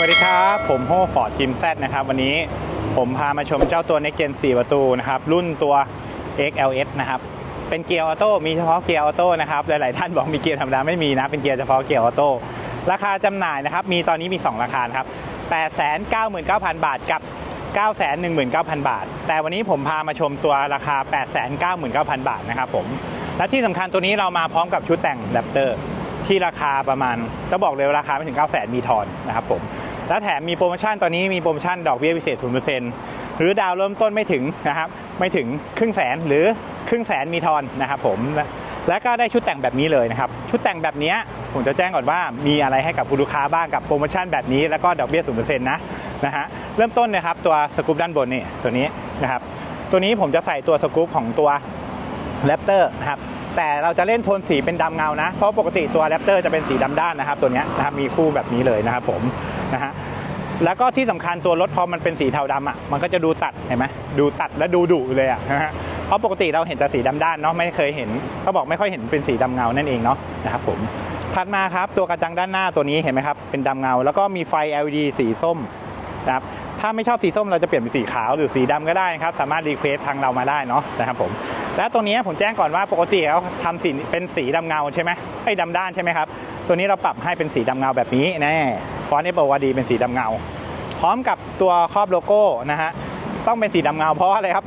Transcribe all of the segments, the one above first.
วัสดีครับ ผมโฮฟอร์ดทีม Z นะครับ วันนี้ผมพามาชมเจ้าตัว Next Gen 4 ประตูนะครับ รุ่นตัว XLS นะครับ เป็นเกียร์ออโต้มีเฉพาะเกียร์ออโต้นะครับหลาย ๆ ท่านบอกมีเกียร์ธรรมดาไม่มีนะ เป็นเกียร์เฉพาะเกียร์ออโต้ราคาจำหน่ายนะครับ มีตอนนี้มี 2 ราคาครับ 899,000 บาทกับ 919,000 บาท แต่วันนี้ผมพามาชมตัวราคา 899,000 บาทนะครับผมและที่สำคัญตัวนี้เรามาพร้อมกับชุดแต่งแรปเตอร์ที่ราคาประมาณต้องบอกเลยราคาไม่ถึง 900,000มีทอนนะครับผม และแถมมีโปรโมชั่นตอนนี้มีโปรโมชั่นดอกเบี้ยพิเศษ 0%หรือดาวเริ่มต้นไม่ถึงนะครับ ไม่ถึงครึ่งแสนหรือครึ่งแสนมีทอนนะครับผมและก็ได้ชุดแต่งแบบนี้เลยนะครับ ชุดแต่งแบบนี้ผมจะแจ้งก่อนว่ามีอะไรให้กับคุณลูกค้าบ้างกับโปรโมชั่นแบบนี้แล้วก็ดอกเบี้ย 0%นะนะฮะเริ่มต้นนะครับตัวสกู๊ปด้านบนนี่ตัวนี้นะครับตัวนี้ผมจะใส่ตัวสกู๊ปของตัวแรปเตอร์นะครับแต่เราจะเล่นโทนสีเป็นดำเงานะ เพราะปกติตัวแรปเตอร์จะเป็นสีดำด้านนะครับ ตัวนี้นะครับมีคู่แบบนี้เลยนะครับผม นะฮะแล้วก็ที่สำคัญตัวรถพอมันเป็นสีเทาดำอะมันก็จะดูตัดเห็นไหมดูตัดและดูดุเลยอะนะฮะเพราะปกติเราเห็นแต่สีดำด้านเนาะไม่เคยเห็นเขาบอกไม่ค่อยเห็นเป็นสีดำเงานั่นเองเนาะนะครับผมถัดมาครับตัวกระจังด้านหน้าตัวนี้เห็นไหมครับเป็นดำเงา แล้วก็มีไฟ LED สีส้มนะครับถ้าไม่ชอบสีส้มเราจะเปลี่ยนเป็นสีขาวหรือสีดำก็ได้นะครับสามารถรีเควสทางเรามาได้เนาะนะครับผมและตัวนี้ผมแจ้งก่อนว่าปกติเขาทำสีเป็นสีดำเงาใช่ไหมไอ้ดำด้านใช่ไหมครับตัวนี้เราปรับให้เป็นสีดำเงาแบบนี้แน่ ฟอนต์เอปวดีเป็นสีดำเงา พร้อมกับตัวครอบโลโก้นะฮะต้องเป็นสีดำเงาเพราะอะไรครับ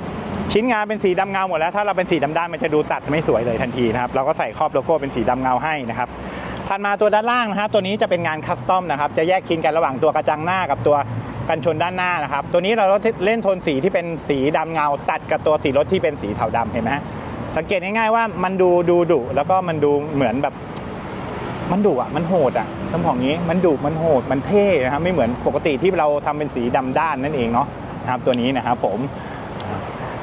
ชิ้นงานเป็นสีดำเงาหมดแล้ว ถ้าเราเป็นสีดำด้านมันจะดูตัดไม่สวยเลยทันทีนะครับ เราก็ใส่ครอบโลโก้เป็นสีดำเงาให้นะครับถัดมาตัวด้านล่างนะฮะตัวนี้จะเป็นงานคัสตอมนะครับจะแยกชิ้นกันระหว่างตัวกระจังหน้ากับตัวกันชนด้านหน้านะครับตัวนี้เราเล่นโทนสีที่เป็นสีดำเงา ตัดกับตัวสีรถที่เป็นสีเทาดำเห็นไหมสังเกตง่ายๆว่ามันดูดูดุแล้วก็มันดูเหมือนแบบ มันดุอะ มันโหดอะต้องบอกงี้ มันดุ มันโหด มันเท่นะครับ ไม่เหมือนปกติที่เราทำเป็นสีดำด้านนั่นเองเนาะนะครับ ตัวนี้นะครับผม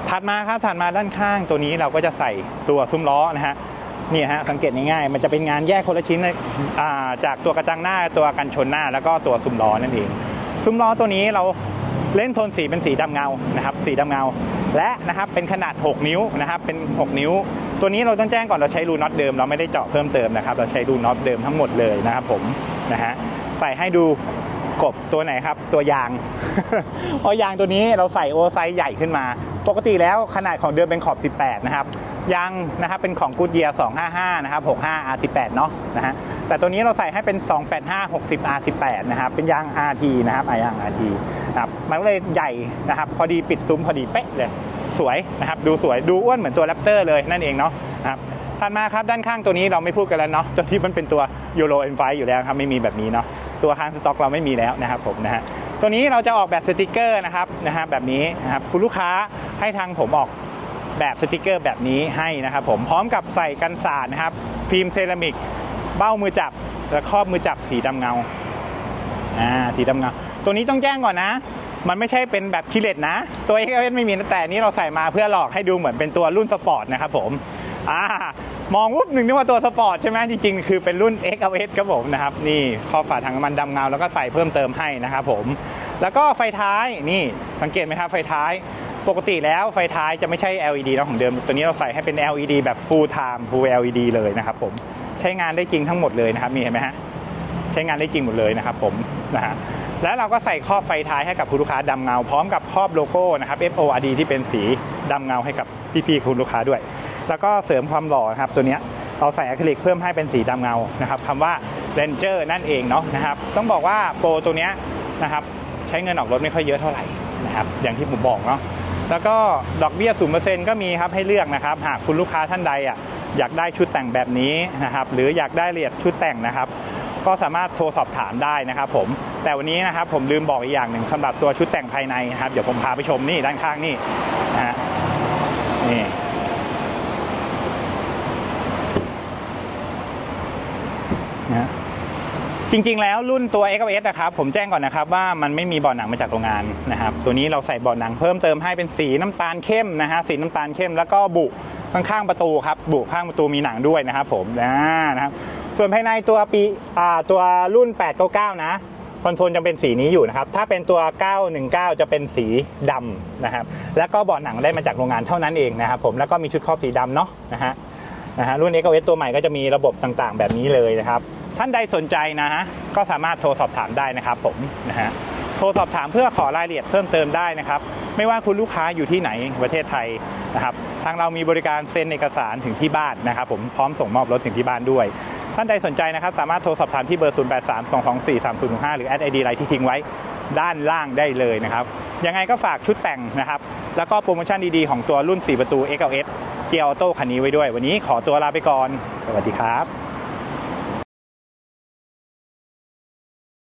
ถัดมาครับ ถัดมาด้านข้างตัวนี้เราก็จะใส่ตัวซุ้มล้อนะฮะนี่ฮะ สังเกตง่ายๆ มันจะเป็นงานแยกคนละชิ้นาจากตัวกระจังหน้า ตัวกันชนหน้า แล้วก็ตัวซุ้มล้อนั่นเอง ซุ้มล้อตัวนี้เราเล่นโทนสีเป็นสีดำเงา นะครับ สีดำเงา และนะครับ เป็นขนาด 6 นิ้วนะครับ เป็น 6 นิ้ว ตัวนี้เราต้องแจ้งก่อนเราใช้รูน็อตเดิม เราไม่ได้เจาะเพิ่มเติมนะครับ เราใช้รูน็อตเดิมทั้งหมดเลยนะครับผมนะฮะใส่ให้ดูกบตัวไหนครับ ตัวยางเพราะยางตัวนี้เราใส่โอไซส์ใหญ่ขึ้นมา ปกติแล้วขนาดของเดิมเป็นขอบ 18 นะครับยางนะครับเป็นของกูดเยียร์255 นะครับ 65 R18 เนาะนะฮะแต่ตัวนี้เราใส่ให้เป็น 285 60 R18 นะครับเป็นยาง RT นะครับอะยาง RT นะครับมันก็เลยใหญ่นะครับ พอดีปิดซุ้มพอดีเป๊ะเลย สวยนะครับดูสวยดูอ้วนเหมือนตัวแรปเตอร์เลยนั่นเองเนาะครับถัดมาครับด้านข้างตัวนี้เราไม่พูดกันแล้วเนาะตัวที่มันเป็นตัว Euro M5 อยู่แล้วครับไม่มีแบบนี้เนาะตัวค้างสต็อกเราไม่มีแล้วนะครับผมนะฮะตัวนี้เราจะออกแบบสติกเกอร์นะครับนะฮะแบบนี้นะครับคุณลูกค้าให้ทางผมออกแบบสติกเกอร์แบบนี้ให้นะครับผมพร้อมกับใส่กันสาดนะครับฟิล์มเซรามิกเบ้ามือจับและครอบมือจับสีดำเงาอ่าสีดำเงา ตัวนี้ต้องแจ้งก่อนนะ มันไม่ใช่เป็นแบบคิเลตนะ ตัว XLS ไม่มีแต่นี้เราใส่มาเพื่อหลอกให้ดูเหมือนเป็นตัวรุ่นสปอร์ตนะครับผมอ่ามองวุบหนึ่งนึกว่าตัวสปอร์ตใช่ไหมจริงๆ คือเป็นรุ่น XLS ครับผมนะครับนี่ข้อฝาถังมันดำเงาแล้วก็ใส่เพิ่มเติมให้นะครับผม แล้วก็ไฟท้ายนี่สังเกตไหมครับไฟท้ายปกติแล้วไฟท้ายจะไม่ใช่ LED นะของเดิม ตัวนี้เราใส่ให้เป็น LED แบบ full time full LED เลยนะครับผมใช้งานได้จริงทั้งหมดเลยนะครับมีเห็นไหมฮะ ใช้งานได้จริงหมดเลยนะครับผมนะฮะแล้วเราก็ใส่ครอบไฟท้ายให้กับคุณลูกค้าดำเงา พร้อมกับครอบโลโก้นะครับ FORD ที่เป็นสีดำเงาให้กับพี่ๆคุณลูกค้าด้วย แล้วก็เสริมความหล่อครับตัวเนี้ยเราใส่อะคริลิกเพิ่มให้เป็นสีดำเงานะครับคำว่า Ranger นั่นเองเนาะนะครับต้องบอกว่าโปรตัวเนี้ยนะครับใช้เงินออกรถไม่ค่อยเยอะเท่าไหร่นะครับอย่างที่ผมบอกเนาะแล้วก็ดอกเบี้ย0%ก็มีครับให้เลือกนะครับ หากคุณลูกค้าท่านใดอะอยากได้ชุดแต่งแบบนี้นะครับหรืออยากได้เหรียดชุดแต่งนะครับ ก็สามารถโทรสอบถามได้นะครับผมแต่วันนี้นะครับผมลืมบอกอีกอย่างหนึ่งสำหรับตัวชุดแต่งภายในนะครับเดี๋ยวผมพาไปชมนี่ด้านข้างนี่นะฮะนี่นะจริงๆ แล้วรุ่นตัว x s นะครับผมแจ้งก่อนนะครับว่ามันไม่มีเบาะหนังมาจากโรงงานนะครับตัวนี้เราใส่เบาะหนังเพิ่มเติมให้เป็นสีน้ำตาลเข้มนะฮะสีน้ำตาลเข้มแล้วก็บุข้างๆประตูครับบุข้างประตูมีหนังด้วยนะครับผมนะนะครับ ส่วนภายในตัวปีตัวรุ่น 899 นะคอนโซลจะเป็นสีนี้อยู่นะครับ ถ้าเป็นตัว 919 จะเป็นสีดำนะครับ แล้วก็เบาะหนังได้มาจากโรงงานเท่านั้นเองนะครับผม แล้วก็มีชุดครอบสีดำเนาะนะฮะนะฮะรุ่น x o s ตัวใหม่ก็จะมีระบบต่างๆ แบบนี้เลยนะครับ ท่านใดสนใจนะฮะ ก็สามารถโทรสอบถามได้นะครับผมนะฮะ โทรสอบถามเพื่อขอรายละเอียดเพิ่มเติมได้นะครับ ไม่ว่าคุณลูกค้าอยู่ที่ไหนประเทศไทยนะครับ ทางเรามีบริการเซ็นเอกสารถึงที่บ้านนะครับผม พร้อมส่งมอบรถถึงที่บ้านด้วย ท่านใดสนใจนะครับ สามารถโทรสอบถามที่เบอร์ 0 8 3 2 2 4 3 0 5 หรือแอดไอดีไลน์ที่ทิ้งไว้ด้านล่างได้เลยนะครับ ยังไงก็ฝากชุดแต่งนะครับ แล้วก็โปรโมชั่นดีๆ ของตัวรุ่น 4 ประตู XLS เกียร์ออโต้คันนี้ไว้ด้วย วันนี้ขอตัวลาไปก่อน สวัสดีครับ